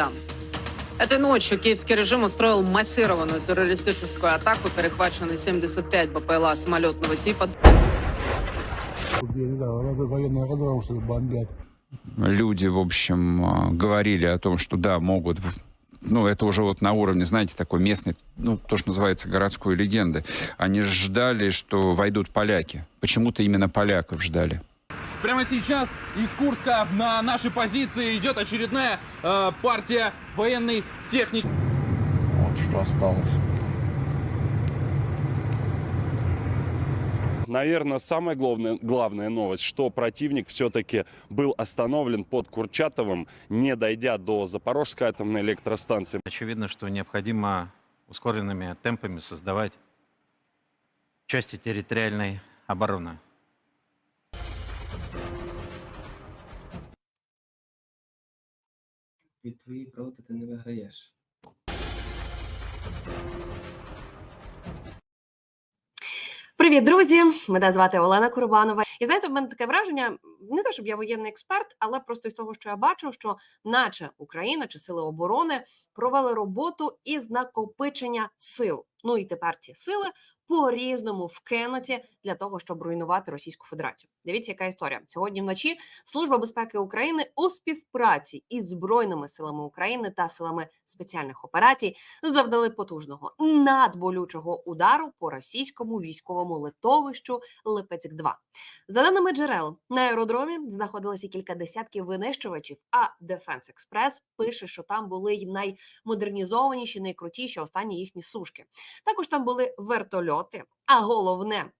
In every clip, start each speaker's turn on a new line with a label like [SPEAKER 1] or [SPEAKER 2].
[SPEAKER 1] там. Этой ночью киевский режим устроил массированную террористическую атаку, перехваченный 75 БПЛА самолетного типа.
[SPEAKER 2] Люди, в общем, а, говорили о том, что да, могут, ну, это уже вот на уровне, знаете, такой местной, ну, то, что называется городской легенды. Они ждали, что войдут поляки. Почему-то именно поляков ждали.
[SPEAKER 3] Прямо сейчас из Курска на наши позиции идет очередная э, партия военной техники.
[SPEAKER 4] Вот что осталось.
[SPEAKER 5] Наверное, самая главная, главная новость, что противник все-таки был остановлен под Курчатовым, не дойдя до Запорожской атомной электростанции.
[SPEAKER 6] Очевидно, что необходимо ускоренными темпами создавать части территориальной обороны.
[SPEAKER 7] Від твоєї проти ти не виграєш.
[SPEAKER 8] Привіт, друзі! Мене звати Олена Курбанова. І знаєте, в мене таке враження, не те, щоб я воєнний експерт, але просто із того, що я бачу, що наче Україна чи сили оборони провели роботу із накопичення сил. Ну і тепер ці сили по-різному вкинуті для того, щоб руйнувати Російську Федерацію. Дивіться, яка історія сьогодні вночі. Служба безпеки України у співпраці із збройними силами України та силами спеціальних операцій завдали потужного надболючого удару по російському військовому литовищу Липецьк 2 За даними джерел, на аеродромі знаходилося кілька десятків винищувачів. А Defense Express пише, що там були й наймодернізованіші, найкрутіші останні їхні сушки. Також там були вертольоти, а головне.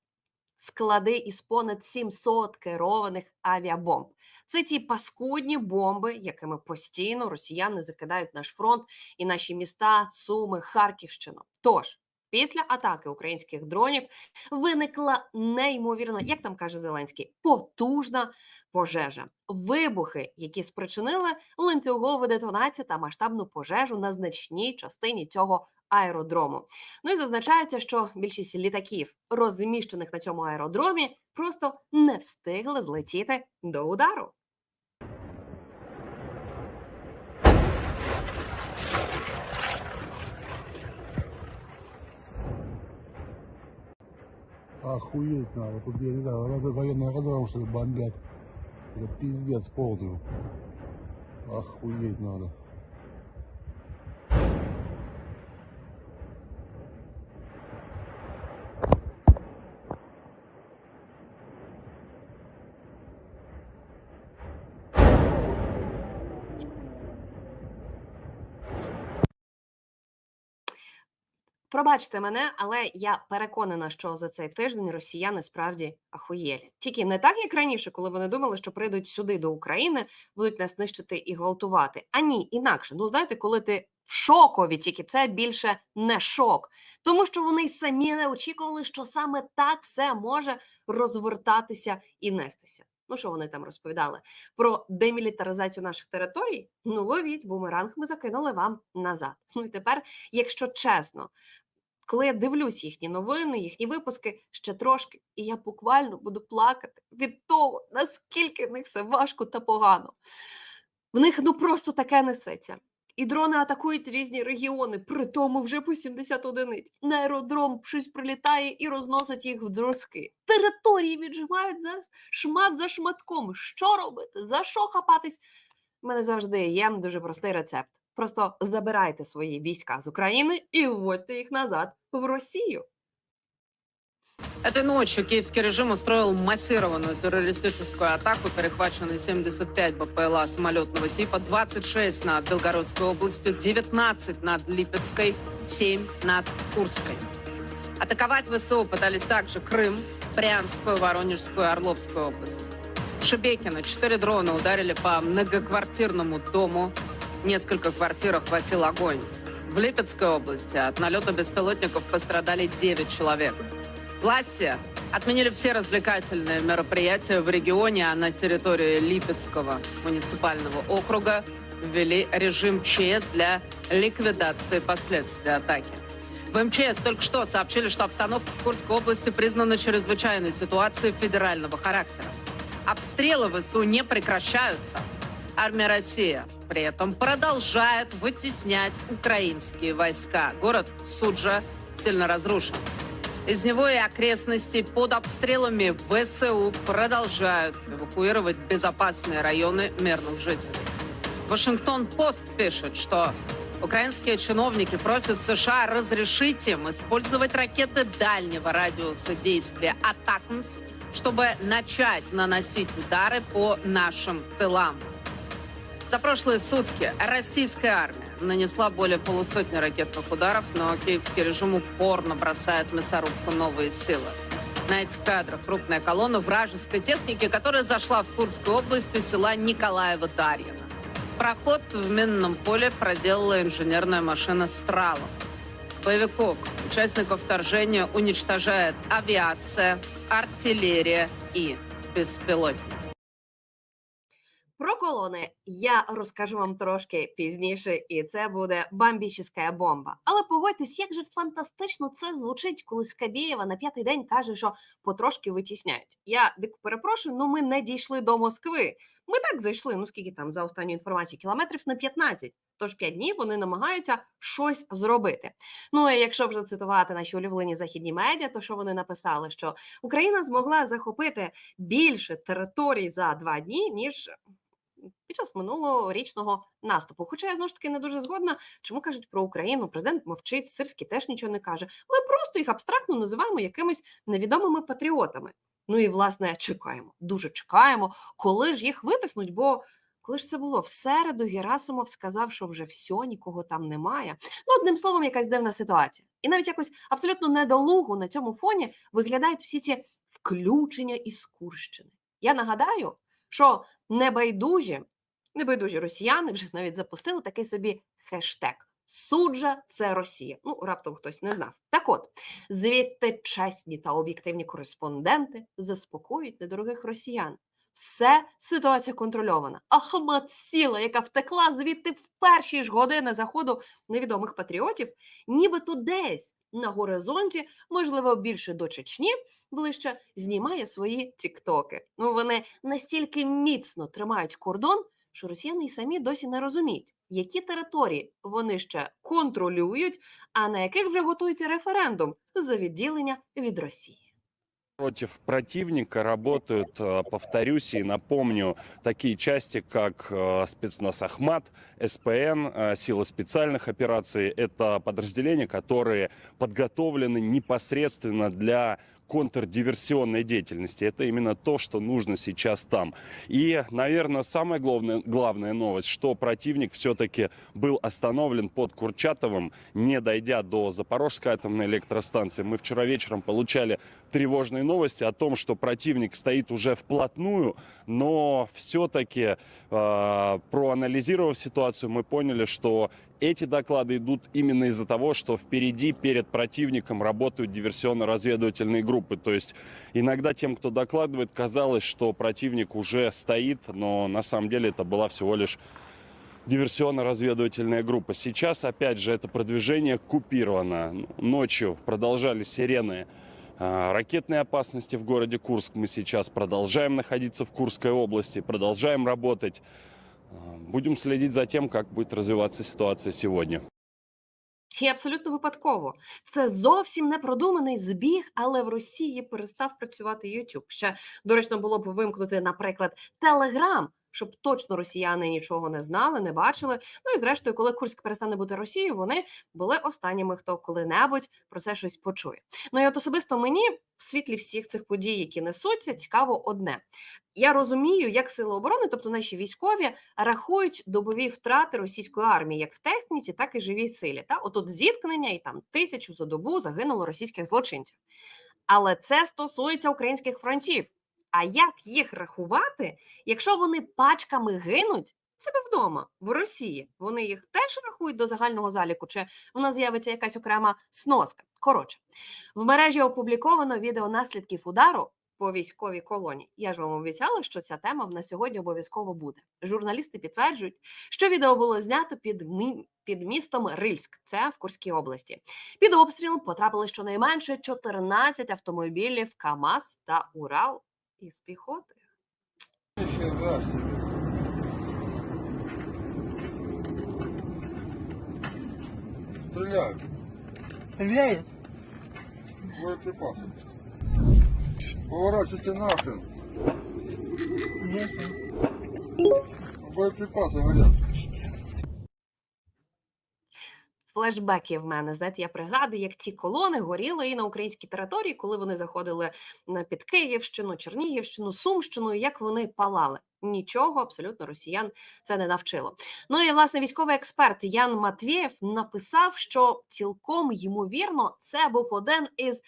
[SPEAKER 8] Склади із понад 700 керованих авіабомб. Це ті паскудні бомби, якими постійно росіяни закидають наш фронт і наші міста, Суми, Харківщину. Тож, після атаки українських дронів виникла неймовірно, як там каже Зеленський, потужна пожежа. Вибухи, які спричинили ланцюгову детонацію та масштабну пожежу на значній частині цього аеродрому. Ну і зазначається, що більшість літаків, розміщених на цьому аеродромі, просто не встигли злетіти до удару.
[SPEAKER 4] Охуеть надо. Тут, я не знаю, надо военный аэродром, что ли, бомбят. Это пиздец полный. Охуеть надо.
[SPEAKER 8] Пробачте мене, але я переконана, що за цей тиждень росіяни справді ахуєлі. Тільки не так, як раніше, коли вони думали, що прийдуть сюди до України, будуть нас нищити і гвалтувати. А ні, інакше. Ну знаєте, коли ти в шокові, тільки це більше не шок, тому що вони самі не очікували, що саме так все може розвертатися і нестися. Ну, що вони там розповідали про демілітаризацію наших територій? Ну, ловіть, бумеранг ми закинули вам назад. Ну і тепер, якщо чесно, коли я дивлюсь їхні новини, їхні випуски ще трошки, і я буквально буду плакати від того, наскільки в них все важко та погано. В них ну просто таке несеться. І дрони атакують різні регіони, при тому вже по 70 одиниць. На аеродром щось прилітає і розносить їх в друзки. Території віджимають за шмат за шматком. Що робити? За що хапатись? У мене завжди є дуже простий рецепт. Просто забирайте свої війська з України і вводьте їх назад в Росію.
[SPEAKER 1] Этой ночью киевский режим устроил массированную террористическую атаку, перехваченный 75 БПЛА самолетного типа, 26 над Белгородской областью, 19 над Липецкой, 7 над Курской. Атаковать ВСУ пытались также Крым, Брянскую, Воронежскую, Орловскую область. В Шебекино четыре дрона ударили по многоквартирному дому. Несколько квартир охватил огонь. В Липецкой области от налета беспилотников пострадали 9 человек. Власти отменили все развлекательные мероприятия в регионе, а на территории Липецкого муниципального округа ввели режим ЧС для ликвидации последствий атаки. В МЧС только что сообщили, что обстановка в Курской области признана чрезвычайной ситуацией федерального характера. Обстрелы в ВСУ не прекращаются. Армия России при этом продолжает вытеснять украинские войска. Город Суджа сильно разрушен. Из него и окрестностей под обстрелами ВСУ продолжают эвакуировать безопасные районы мирных жителей. Вашингтон-Пост пишет, что украинские чиновники просят США разрешить им использовать ракеты дальнего радиуса действия «Атакмс», чтобы начать наносить удары по нашим тылам. За прошлые сутки российская армия нанесла более полусотни ракетных ударов, но киевский режим упорно бросает мясорубку новые силы. На этих кадрах крупная колонна вражеской техники, которая зашла в Курскую область у села Николаева-Дарьино. Проход в минном поле проделала инженерная машина «Страла». Боевиков, участников вторжения уничтожает авиация, артиллерия и беспилотники.
[SPEAKER 8] Про колони я розкажу вам трошки пізніше, і це буде бомбічна бомба. Але погодьтесь, як же фантастично це звучить, коли Скабєєва на п'ятий день каже, що потрошки витісняють. Я дико перепрошую, ну ми не дійшли до Москви. Ми так зайшли. Ну скільки там за останню інформацію, кілометрів на 15. Тож 5 днів вони намагаються щось зробити. Ну і якщо вже цитувати наші улюблені західні медіа, то що вони написали, що Україна змогла захопити більше територій за два дні, ніж під час минулорічного наступу. Хоча я знову ж таки не дуже згодна, чому кажуть про Україну. Президент мовчить, Сирський теж нічого не каже. Ми просто їх абстрактно називаємо якимись невідомими патріотами. Ну і власне чекаємо, дуже чекаємо, коли ж їх витиснуть. Бо коли ж це було в середу, Герасимов сказав, що вже все, нікого там немає. Ну, одним словом, якась дивна ситуація. І навіть якось абсолютно недолуго на цьому фоні виглядають всі ці включення із Курщини. Я нагадаю, що небайдужі, небайдужі росіяни вже навіть запустили такий собі хештег. Суджа це Росія. Ну, раптом хтось не знав. Так от, звідти чесні та об'єктивні кореспонденти заспокоюють недорогих росіян. Все ситуація контрольована. Ахмат Сіла, яка втекла звідти в перші ж години заходу невідомих патріотів, нібито десь на горизонті, можливо, більше до Чечні, ближче знімає свої тіктоки. Ну вони настільки міцно тримають кордон, що росіяни й самі досі не розуміють, які території вони ще контролюють, а на яких вже готується референдум за відділення від Росії.
[SPEAKER 5] Против противника работают, э, повторюсь и напомню, такие части, как э, спецназ Ахмат, СПН, э, силы специальных операций. Это подразделения, которые подготовлены непосредственно для контрдиверсионной деятельности. Это именно то, что нужно сейчас там. И, наверное, самая главная, главная новость, что противник все-таки был остановлен под Курчатовым, не дойдя до Запорожской атомной электростанции. Мы вчера вечером получали тревожные новости о том, что противник стоит уже вплотную, но все-таки, э, проанализировав ситуацию, мы поняли, что эти доклады идут именно из-за того, что впереди перед противником работают диверсионно-разведывательные группы. То есть иногда тем, кто докладывает, казалось, что противник уже стоит, но на самом деле это была всего лишь диверсионно-разведывательная группа. Сейчас, опять же, это продвижение купировано. Ночью продолжались сирены ракетной опасности в городе Курск. Мы сейчас продолжаем находиться в Курской области, продолжаем работать. А, Будем следить за тем, как будет развиваться ситуация сегодня.
[SPEAKER 8] І абсолютно випадково. Це зовсім не продуманий збіг, але в Росії перестав працювати YouTube. Ще доречно було б вимкнути, наприклад, Telegram, щоб точно росіяни нічого не знали, не бачили. Ну і зрештою, коли Курськ перестане бути Росією, вони були останніми, хто коли-небудь про це щось почує. Ну і от особисто мені в світлі всіх цих подій, які несуться, цікаво одне. Я розумію, як сили оборони, тобто наші військові, рахують добові втрати російської армії, як в техніці, так і живій силі. Та отут зіткнення, і там тисячу за добу загинуло російських злочинців. Але це стосується українських фронтів. А як їх рахувати, якщо вони пачками гинуть в себе вдома в Росії? Вони їх теж рахують до загального заліку, чи в нас з'явиться якась окрема сноска? Коротше, в мережі опубліковано відео наслідків удару по військовій колонії. Я ж вам обіцяла, що ця тема в нас сьогодні обов'язково буде. Журналісти підтверджують, що відео було знято під мі... під містом Рильськ, це в Курській області. Під обстріл потрапили щонайменше 14 автомобілів КАМАЗ та Урал із піхоти.
[SPEAKER 4] Стреляют.
[SPEAKER 9] Стреляют?
[SPEAKER 4] Боеприпасы. Поворачивайте нахрен. Боеприпасы горят.
[SPEAKER 8] Флешбеки в мене, знаєте, я пригадую, як ці колони горіли і на українській території, коли вони заходили під Київщину, Чернігівщину, Сумщину, як вони палали. Нічого абсолютно росіян це не навчило. Ну і власне військовий експерт Ян Матвєєв написав, що цілком ймовірно це був один із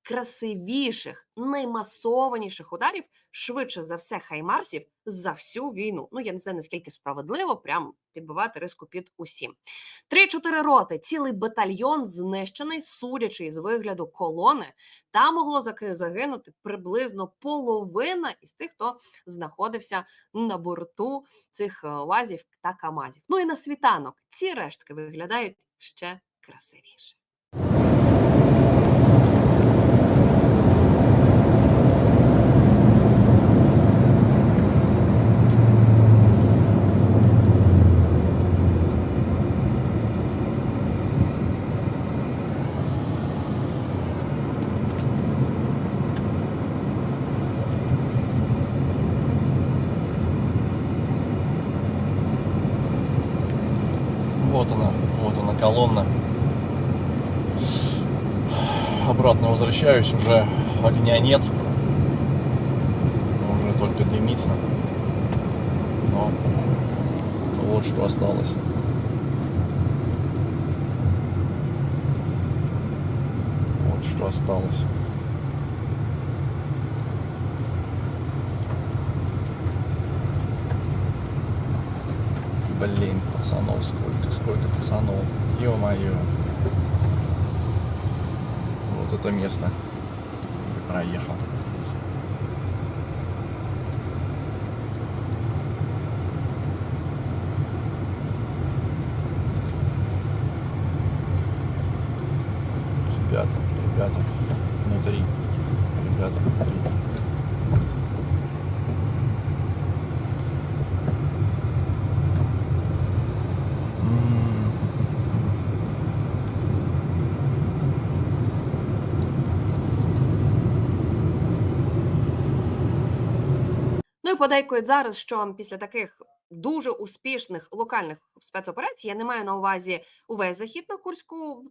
[SPEAKER 8] найкрасивіших, наймасованіших ударів, швидше за все, хаймарсів за всю війну. Ну я не знаю наскільки справедливо, прям підбивати риску під усім. Три-чотири роти, цілий батальйон знищений, судячи із вигляду колони, та могло загинути приблизно половина із тих, хто знаходився на борту цих е, УАЗів та КАМАЗів. Ну і на світанок ці рештки виглядають ще красивіше.
[SPEAKER 10] Вот она, вот она колонна. Обратно возвращаюсь, уже огня нет. Уже только дымится. Но вот что осталось. Вот что осталось. Блин, пацанов сколько, сколько пацанов. Ё-моё. Вот это место. Проехал здесь. Ребята, ребята, внутри. Ребята, внутри.
[SPEAKER 8] Подейкують зараз, що після таких дуже успішних локальних спецоперацій я не маю на увазі увесь захід на Курську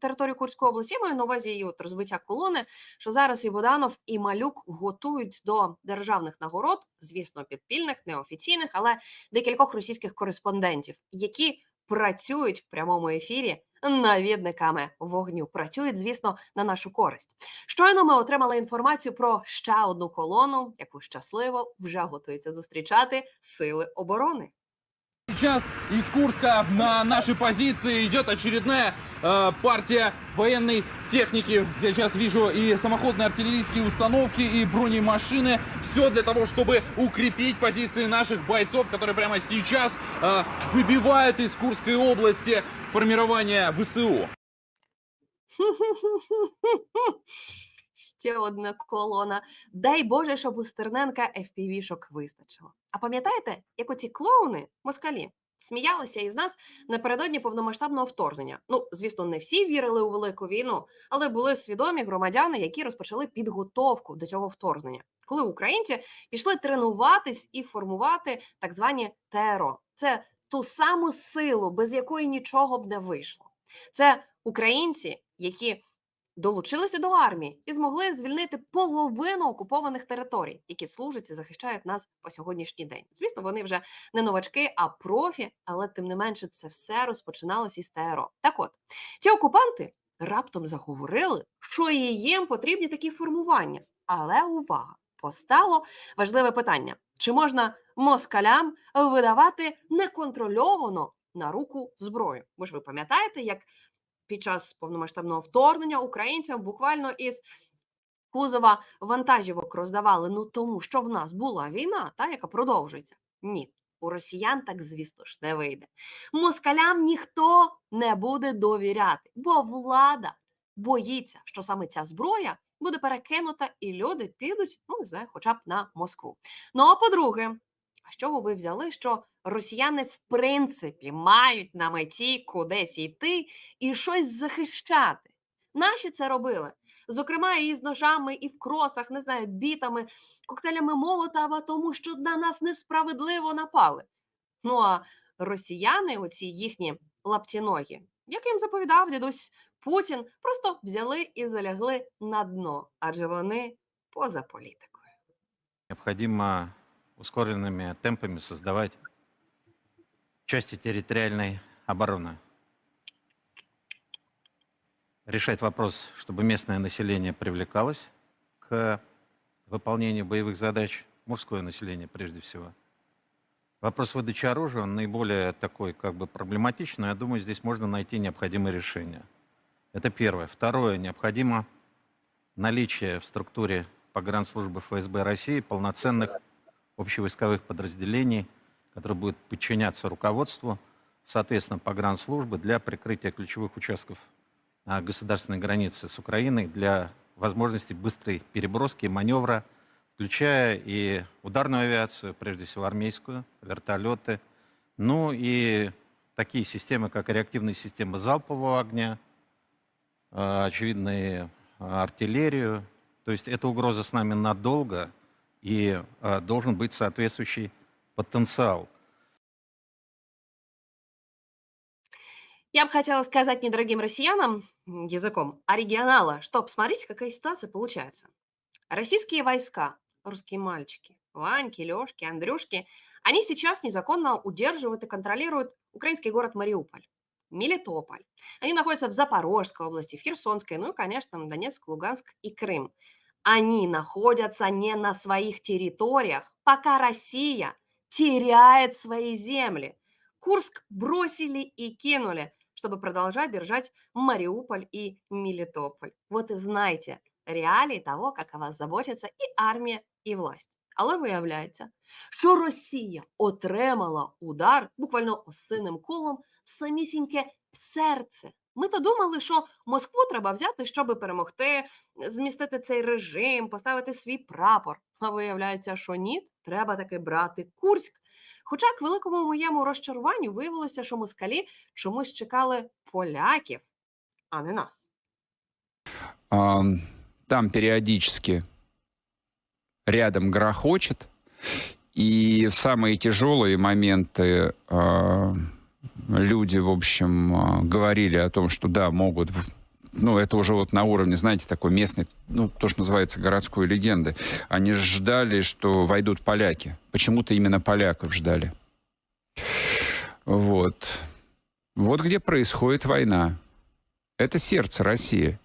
[SPEAKER 8] територію Курської області. Я маю на увазі і от розбиття колони, що зараз і Буданов, і Малюк готують до державних нагород, звісно, підпільних, неофіційних, але декількох російських кореспондентів, які працюють в прямому ефірі навідниками вогню. Працюють, звісно, на нашу користь. Щойно ми отримали інформацію про ще одну колону, яку щасливо вже готуються зустрічати сили оборони.
[SPEAKER 3] Сейчас из Курска на наши позиции идет очередная э, партия военной техники. Сейчас вижу и самоходные артиллерийские установки, и бронемашины. Все для того, чтобы укрепить позиции наших бойцов, которые прямо сейчас э, выбивают из Курской области формирование ВСУ.
[SPEAKER 8] Ще одна колона. Дай Боже, щоб у Стерненка FPV-шок вистачило. А пам'ятаєте, як оці клоуни, москалі, сміялися із нас напередодні повномасштабного вторгнення? Ну, звісно, не всі вірили у велику війну, але були свідомі громадяни, які розпочали підготовку до цього вторгнення, коли українці пішли тренуватись і формувати так звані ТРО. Це ту саму силу, без якої нічого б не вийшло. Це українці, які долучилися до армії і змогли звільнити половину окупованих територій, які служать і захищають нас по сьогоднішній день. Звісно, вони вже не новачки, а профі, але тим не менше це все розпочиналося із ТРО. Так от ці окупанти раптом заговорили, що і їм потрібні такі формування. Але увага! Постало важливе питання: чи можна москалям видавати неконтрольовано на руку зброю? Бо ж ви пам'ятаєте, як під час повномасштабного вторгнення українцям буквально із кузова вантажівок роздавали. Ну тому що в нас була війна, та яка продовжується. Ні, у росіян так звісно ж не вийде. Москалям ніхто не буде довіряти, бо влада боїться, що саме ця зброя буде перекинута, і люди підуть, ну не знаю, хоча б на Москву. Ну а по-друге, А з чого ви взяли, що росіяни в принципі мають на меті кудись йти і щось захищати? Наші це робили. Зокрема, і з ножами, і в кросах, не знаю, бітами, коктейлями Молотова, тому що на нас несправедливо напали. Ну а росіяни, оці їхні лаптіногі, як їм заповідав дідусь Путін, просто взяли і залягли на дно, адже вони поза політикою.
[SPEAKER 6] Необходимо ускоренными темпами создавать части территориальной обороны. Решать вопрос, чтобы местное население привлекалось к выполнению боевых задач, мужское население прежде всего. Вопрос выдачи оружия, он наиболее такой как бы проблематичный, я думаю, здесь можно найти необходимые решения. Это первое. Второе, необходимо наличие в структуре погранслужбы ФСБ России полноценных общевойсковых подразделений, которые будут подчиняться руководству, соответственно, погранслужбы для прикрытия ключевых участков а, государственной границы с Украиной, для возможности быстрой переброски и маневра, включая и ударную авиацию, прежде всего армейскую, вертолеты, ну и такие системы, как реактивные системы залпового огня, а, а, артиллерию. То есть эта угроза с нами надолго, и а, должен быть соответствующий потенциал.
[SPEAKER 8] Я бы хотела сказать недорогим россиянам языком оригинала, что посмотрите, какая ситуация получается. Российские войска, русские мальчики, Ваньки, Лешки, Андрюшки, они сейчас незаконно удерживают и контролируют украинский город Мариуполь, Мелитополь. Они находятся в Запорожской области, в Херсонской, ну и, конечно, Донецк, Луганск и Крым. Они находятся не на своих территориях, пока Россия теряет свои земли. Курск бросили и кинули, чтобы продолжать держать Мариуполь и Мелитополь. Вот и знайте реалії того, як о вас заботяться і армія, і власть. Але виявляється, що Росія отримала удар буквально осинним колом в самісіньке серце. Ми то думали, що Москву треба взяти, щоб перемогти, змістити цей режим, поставити свій прапор. А виявляється, що ні, треба таки брати Курськ. Хоча к великому моєму розчаруванню виявилося, що москалі чомусь чекали поляків, а не нас.
[SPEAKER 2] А, Там периодически рядом грохочет, и в самые тяжелые моменты а, люди, в общем, а, говорили о том, что да, могут ну, это уже вот на уровне, знаете, такой местной, ну, то, что называется городской легенды. Они ждали, что войдут поляки. Почему-то именно поляков ждали. Вот. Вот где происходит война. Это сердце России.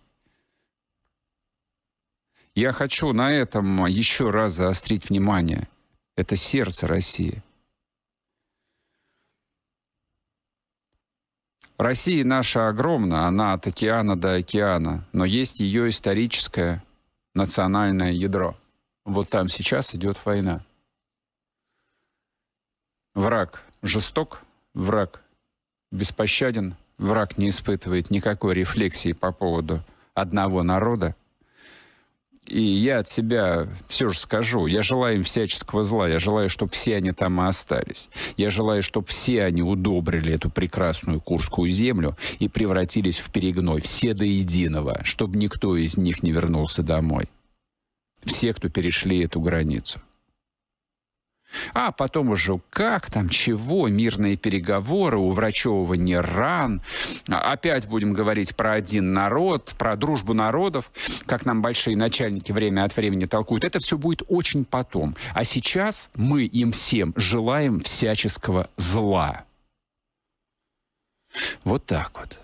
[SPEAKER 2] Я хочу на этом еще раз заострить внимание. Это сердце России. Россия наша огромна, она от океана до океана, но есть ее историческое национальное ядро. Вот там сейчас идет война. Враг жесток, враг беспощаден, враг не испытывает никакой рефлексии по поводу одного народа. И я от себя все же скажу, я желаю им всяческого зла, я желаю, чтобы все они там и остались. Я желаю, чтобы все они удобрили эту прекрасную Курскую землю и превратились в перегной, все до единого, чтобы никто из них не вернулся домой. Все, кто перешли эту границу. А потом уже как там, чего, мирные переговоры, уврачевывание ран. Опять будем говорить про один народ, про дружбу народов, как нам большие начальники время от времени толкуют. Это все будет очень потом. А сейчас мы им всем желаем всяческого зла. Вот так вот.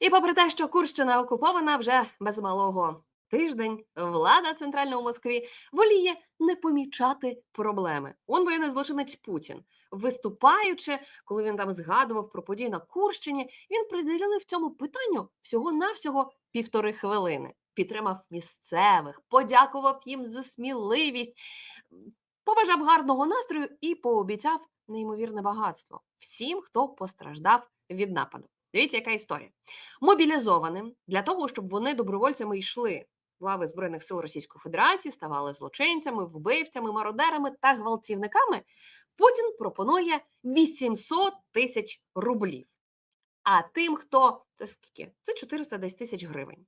[SPEAKER 8] І попри те, що Курщина окупована вже без малого тиждень, влада центральна у Москві воліє не помічати проблеми. Он воєнний злочинець Путін, виступаючи, коли він там згадував про події на Курщині, він приділив цьому питанню всього-навсього півтори хвилини. Підтримав місцевих, подякував їм за сміливість, побажав гарного настрою і пообіцяв неймовірне багатство всім, хто постраждав від нападу. Дивіться, яка історія. Мобілізованим для того, щоб вони добровольцями йшли лави збройних сил Російської Федерації ставали злочинцями, вбивцями, мародерами та гвалтівниками, Путін пропонує 800 тисяч рублів. А тим, хто це скільки? Це 410 тисяч гривень.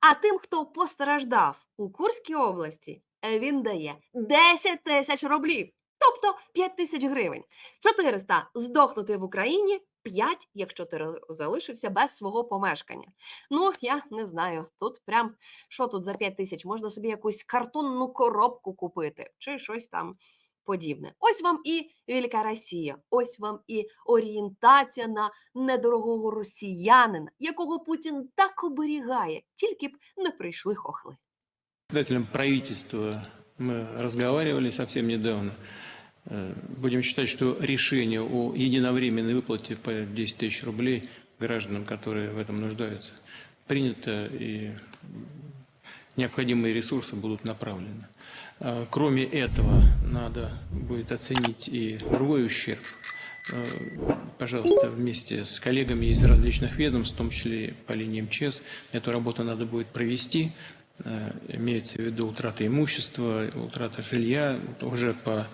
[SPEAKER 8] А тим, хто постраждав у Курській області, він дає 10 тисяч рублів, тобто 5 тисяч гривень. 400 здохнути в Україні, 5, якщо ти залишився без свого помешкання. Ну, я не знаю. Тут прям що тут за 5 тисяч? Можна собі якусь картонну коробку купити чи щось там подібне. Ось вам і Велика Росія, ось вам і орієнтація на недорогого росіянина, якого Путін так оберігає, тільки б не прийшли хохли.
[SPEAKER 9] председателем правительства мы разговаривали совсем недавно. Э, Будем считать, что решение о единовременной выплате по 10 тысяч рублей гражданам, которые в этом нуждаются, принято и необходимые ресурсы будут направлены. А, Кроме этого, надо будет оценить и другой ущерб. Э, Пожалуйста, вместе с коллегами из различных ведомств, в том числе по линии МЧС, эту работу надо будет провести. Э, Имеется в виду утрата имущества, утрата жилья, уже по-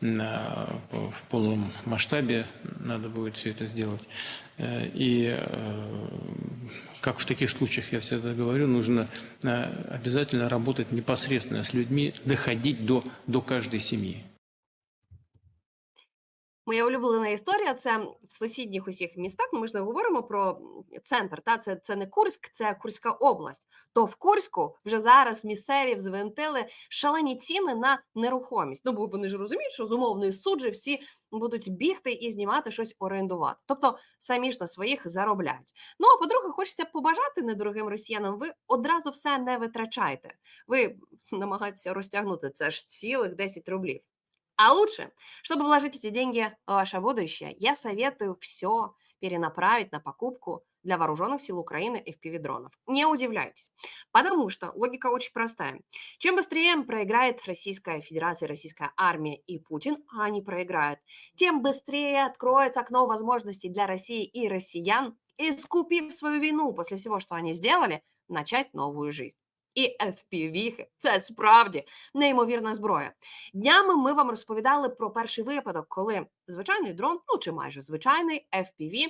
[SPEAKER 9] в полном масштабе надо будет все это сделать. Э, И э, как в таких случаях я всегда говорю, нужно э, обязательно работать непосредственно с людьми, доходить до, до каждой семьи.
[SPEAKER 8] Моя улюблена історія це в сусідніх усіх містах. Ну, ми ж не говоримо про центр. Та це, це не Курськ, це Курська область. То в Курську вже зараз місцеві взвинтили шалені ціни на нерухомість. Ну бо вони ж розуміють, що з умовної суджі всі будуть бігти і знімати щось орендувати. Тобто самі ж на своїх заробляють. Ну а по-друге, хочеться побажати недорогим росіянам. Ви одразу все не витрачайте. Ви намагаєтеся розтягнути це ж цілих 10 рублів. А лучше, чтобы вложить эти деньги в ваше будущее, я советую все перенаправить на покупку для вооруженных сил Украины FPV-дронов. Не удивляйтесь, потому что логика очень простая. Чем быстрее проиграет Российская Федерация, Российская армия и Путин, а они проиграют, тем быстрее откроется окно возможностей для России и россиян, искупив свою вину после всего, что они сделали, начать новую жизнь. І FPV – це справді неймовірна зброя. Днями ми вам розповідали про перший випадок, коли звичайний дрон, ну чи майже звичайний FPV,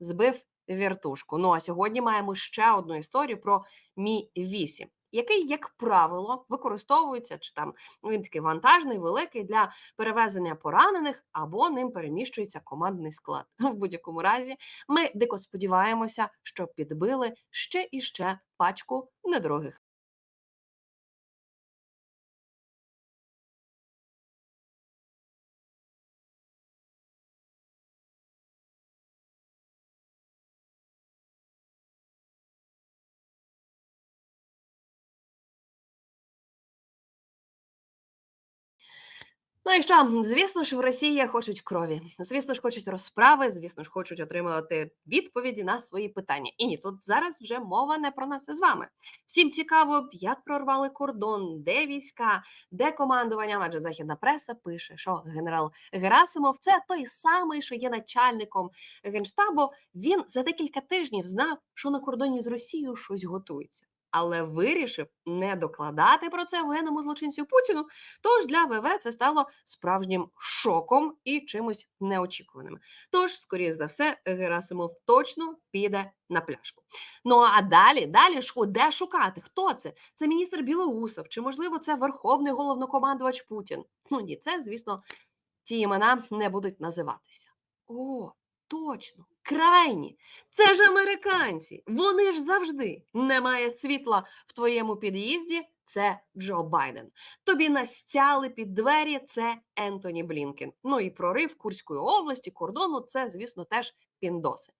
[SPEAKER 8] збив віртушку. Ну а сьогодні маємо ще одну історію про Мі 8 який, як правило, використовується чи там він такий вантажний, великий для перевезення поранених або ним переміщується командний склад. В будь-якому разі, ми дико сподіваємося, що підбили ще і ще пачку недорогих Ну і що, звісно ж, в Росії хочуть крові. Звісно ж, хочуть розправи, звісно ж, хочуть отримати відповіді на свої питання. І ні, тут зараз вже мова не про нас із вами. Всім цікаво, як прорвали кордон, де війська, де командування. Адже західна преса пише, що генерал Герасимов це той самий, що є начальником генштабу. Він за декілька тижнів знав, що на кордоні з Росією щось готується. Але вирішив не докладати про це воєнному злочинцю Путіну, Тож для ВВ це стало справжнім шоком і чимось неочікуваним. Тож, скоріш за все, Герасимов точно піде на пляшку. Ну а далі, далі ж де шукати? Хто це? Це міністр Білоусов, чи можливо це верховний головнокомандувач Путін? Ну ні, це звісно, ті імена не будуть називатися. О, точно, крайні. Це ж американці. Вони ж завжди немає світла в твоєму під'їзді. Це Джо Байден. Тобі настяли під двері це Ентоні Блінкен. Ну і прорив Курської області, кордону це, звісно, теж піндоси.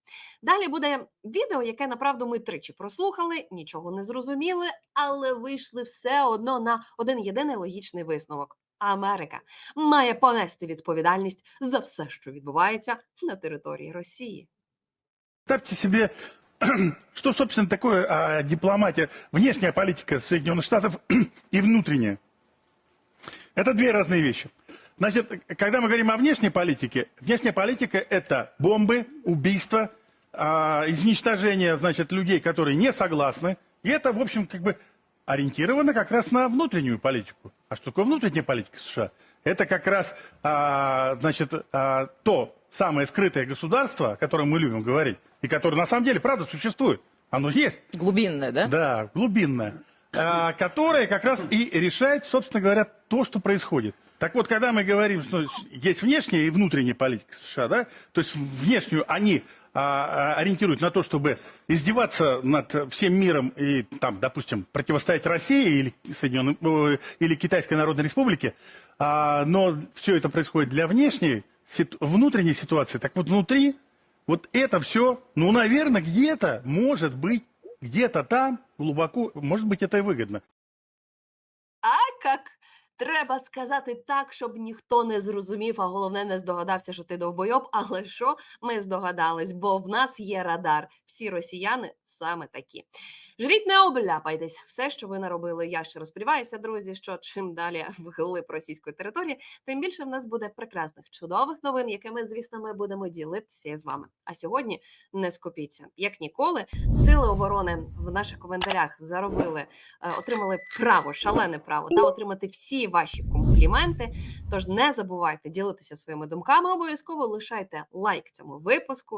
[SPEAKER 8] Далі буде відео, яке направду ми тричі прослухали, нічого не зрозуміли, але вийшли все одно на один єдиний логічний висновок. Америка має понести відповідальність за все, що відбувається на території Росії.
[SPEAKER 11] Представьте себе, что, собственно, такое а, дипломатия, внешняя политика Соединенных Штатов и внутренняя. Это две разные вещи. Значит, когда мы говорим о внешней политике, внешняя политика – это бомбы, убийства, а, изничтожение, значит, людей, которые не согласны. И это, в общем, как бы ориентировано как раз на внутреннюю политику. А что такое внутренняя политика США? Это как раз, а, значит, а, то самое скрытое государство, о котором мы любим говорить, и которое на самом деле, правда, существует. Оно есть.
[SPEAKER 1] Глубинная, да?
[SPEAKER 11] Да, глубинная. А, которая как раз и решает, собственно говоря, то, что происходит. Так вот, когда мы говорим, что есть внешняя и внутренняя политика США, да, то есть внешнюю они ориентируют на то, чтобы издеваться над всем миром и, там, допустим, противостоять России или, Соединенным, или Китайской Народной Республике, А, но все это происходит для внешней, внутренней ситуации. Так вот, внутри вот это все, ну, наверное, где-то, может быть, где-то там, глубоко, может быть, это и выгодно.
[SPEAKER 8] А як? Треба сказати так, щоб ніхто не зрозумів, а головне не здогадався, що ти довбойоб. Але що ми здогадались? Бо в нас є радар. Всі росіяни саме такі. Жріть не обляпайтесь. Все, що ви наробили. Я ще сподіваюся, друзі, що чим далі вглиб російської території, тим більше в нас буде прекрасних чудових новин, якими, звісно, ми будемо ділитися з вами. А сьогодні не скупіться, як ніколи. Сили оборони в наших коментарях заробили, е, отримали право, шалене право та отримати всі ваші компліменти. Тож не забувайте ділитися своїми думками. Обов'язково лишайте лайк цьому випуску